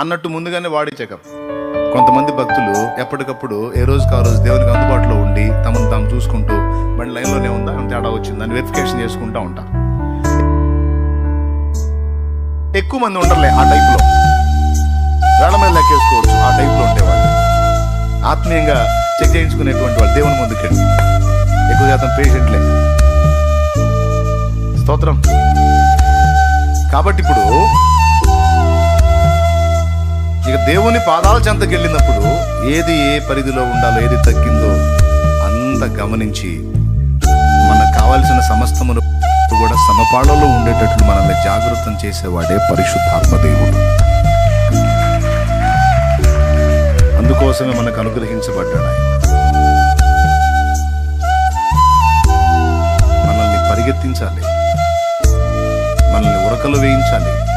అన్నట్టు ముందుగానే వాడి చెకప్. కొంతమంది భక్తులు ఎప్పటికప్పుడు ఏ రోజుకి ఆ రోజు దేవునికి అందుబాటులో ఉండి తమను తాము చూసుకుంటూ బండి లైన్లోనే ఉందా అని తేడా వచ్చిందని వెరిఫికేషన్ చేసుకుంటూ ఉంటారు. ఎక్కువ మంది ఉండర్లే ఆ టైప్లో. వేళ మీద లెక్కేసుకోవచ్చు. ఆ టైప్లో ఉండేవాళ్ళు. ఆత్మీయంగా చెక్ చేయించుకునేటువంటి వాళ్ళు దేవుని ముందుకెళ్ళి. ఎక్కువ శాతం పేషెంట్లే. స్తోత్రం. కాబట్టి ఇప్పుడు దేవుని పాదాల చెంతకెళ్ళినప్పుడు ఏది ఏ పరిధిలో ఉండాలో ఏది తగ్గిందో అంత గమనించి మనకు కావాల్సిన సమస్తమును కూడా సమపాళలో ఉండేటట్లు మనల్ని జాగృతం చేసేవాడే పరిశుద్ధాత్మ దేవుడు. అందుకోసమే మనకు అనుగ్రహించబడ్డాడు మనల్ని పరిగెత్తించాలి. మనల్ని ఉరకలు వేయించాలి.